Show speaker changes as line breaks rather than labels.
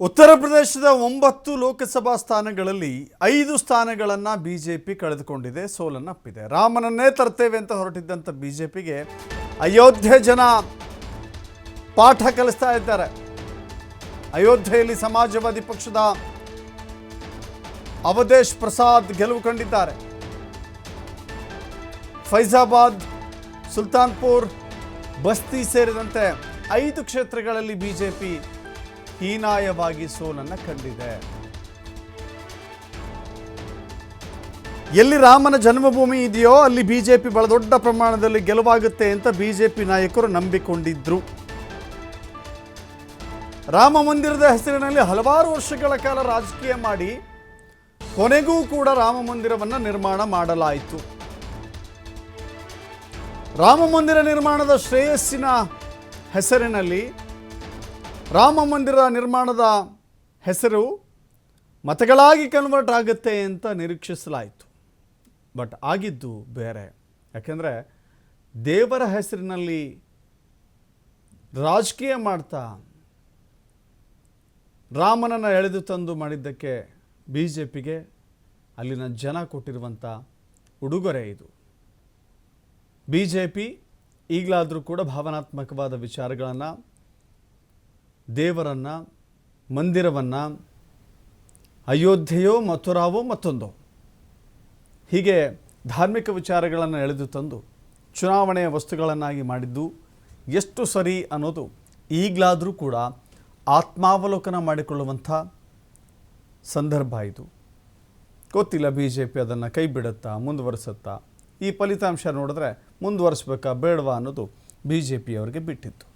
ಉತ್ತರ ಪ್ರದೇಶದ ಒಂಬತ್ತು ಲೋಕಸಭಾ ಸ್ಥಾನಗಳಲ್ಲಿ ಐದು ಸ್ಥಾನಗಳನ್ನು ಬಿ ಜೆ ಪಿ ಕಳೆದುಕೊಂಡಿದೆ ಸೋಲನ್ನಪ್ಪಿದೆ ರಾಮನನ್ನೇ ತರ್ತೇವೆ ಅಂತ ಹೊರಟಿದ್ದಂಥ ಬಿ ಜೆ ಪಿಗೆ ಅಯೋಧ್ಯೆ ಜನ ಪಾಠ ಕಲಿಸ್ತಾ ಇದ್ದಾರೆ. ಅಯೋಧ್ಯೆಯಲ್ಲಿ ಸಮಾಜವಾದಿ ಪಕ್ಷದ ಅವಧೇಶ್ ಪ್ರಸಾದ್ ಗೆಲುವು ಕಂಡಿದ್ದಾರೆ. ಫೈಜಾಬಾದ್, ಸುಲ್ತಾನ್ಪುರ್, ಬಸ್ತಿ ಸೇರಿದಂತೆ ಐದು ಕ್ಷೇತ್ರಗಳಲ್ಲಿ ಬಿಜೆಪಿ ಹೀನಾಯವಾಗಿ ಸೋಲನ್ನು ಕಂಡಿದೆ. ಎಲ್ಲಿ ರಾಮನ ಜನ್ಮಭೂಮಿ ಇದೆಯೋ ಅಲ್ಲಿ ಬಿಜೆಪಿ ಬಹಳ ದೊಡ್ಡ ಪ್ರಮಾಣದಲ್ಲಿ ಗೆಲುವಾಗುತ್ತೆ ಅಂತ ಬಿಜೆಪಿ ನಾಯಕರು ನಂಬಿಕೊಂಡಿದ್ರು. ರಾಮ ಮಂದಿರದ ಹೆಸರಿನಲ್ಲಿ ಹಲವಾರು ವರ್ಷಗಳ ಕಾಲ ರಾಜಕೀಯ ಮಾಡಿ ಕೊನೆಗೂ ಕೂಡ ರಾಮ ಮಂದಿರವನ್ನು ನಿರ್ಮಾಣ ಮಾಡಲಾಯಿತು. ರಾಮ ಮಂದಿರ ನಿರ್ಮಾಣದ ಶ್ರೇಯಸ್ಸಿನ ಹೆಸರಿನಲ್ಲಿ ರಾಮ ಮಂದಿರ ನಿರ್ಮಾಣದ ಹೆಸರು ಮತಗಳಾಗಿ ಕನ್ವರ್ಟ್ ಆಗುತ್ತೆ ಅಂತ ನಿರೀಕ್ಷಿಸಲಾಯಿತು. ಬಟ್ ಆಗಿದ್ದು ಬೇರೆ. ಯಾಕೆಂದರೆ ದೇವರ ಹೆಸರಿನಲ್ಲಿ ರಾಜಕೀಯ ಮಾಡ್ತಾ ರಾಮನನ್ನು ಎಳೆದು ತಂದು ಮಾಡಿದ್ದಕ್ಕೆ ಬಿ ಜೆ ಪಿಗೆ ಅಲ್ಲಿನ ಜನ ಕೊಟ್ಟಿರುವಂಥ ಉಡುಗೊರೆ ಇದು. ಬಿ ಜೆ ಪಿ ಈಗಲಾದರೂ ಕೂಡ ಭಾವನಾತ್ಮಕವಾದ ವಿಚಾರಗಳನ್ನು ದೇವರನ್ನು, ಮಂದಿರವನ್ನು, ಅಯೋಧ್ಯೆಯೋ ಮಥುರಾವೋ ಮತ್ತೊಂದೋ. ಹೀಗೆ ಧಾರ್ಮಿಕ ವಿಚಾರಗಳನ್ನು ಎಳೆದು ತಂದು, ಚುನಾವಣೆಯ ವಸ್ತುಗಳನ್ನಾಗಿ ಮಾಡಿದ್ದು ಎಷ್ಟು ಸರಿ ಅನ್ನೋದು ಈಗಲಾದರೂ ಕೂಡ ಆತ್ಮಾವಲೋಕನ ಮಾಡಿಕೊಳ್ಳುವಂಥ ಸಂದರ್ಭ ಇದು. ಗೊತ್ತಿಲ್ಲ ಬಿ ಜೆ ಪಿ ಅದನ್ನು ಕೈ ಬಿಡುತ್ತಾ, ಮುಂದುವರಿಸುತ್ತಾ. ಈ ಫಲಿತಾಂಶ ನೋಡಿದ್ರೆ ಮುಂದುವರಿಸ್ಬೇಕಾ ಬೇಡವಾ ಅನ್ನೋದು ಬಿ ಜೆ ಪಿಯವರಿಗೆ ಬಿಟ್ಟಿತ್ತು.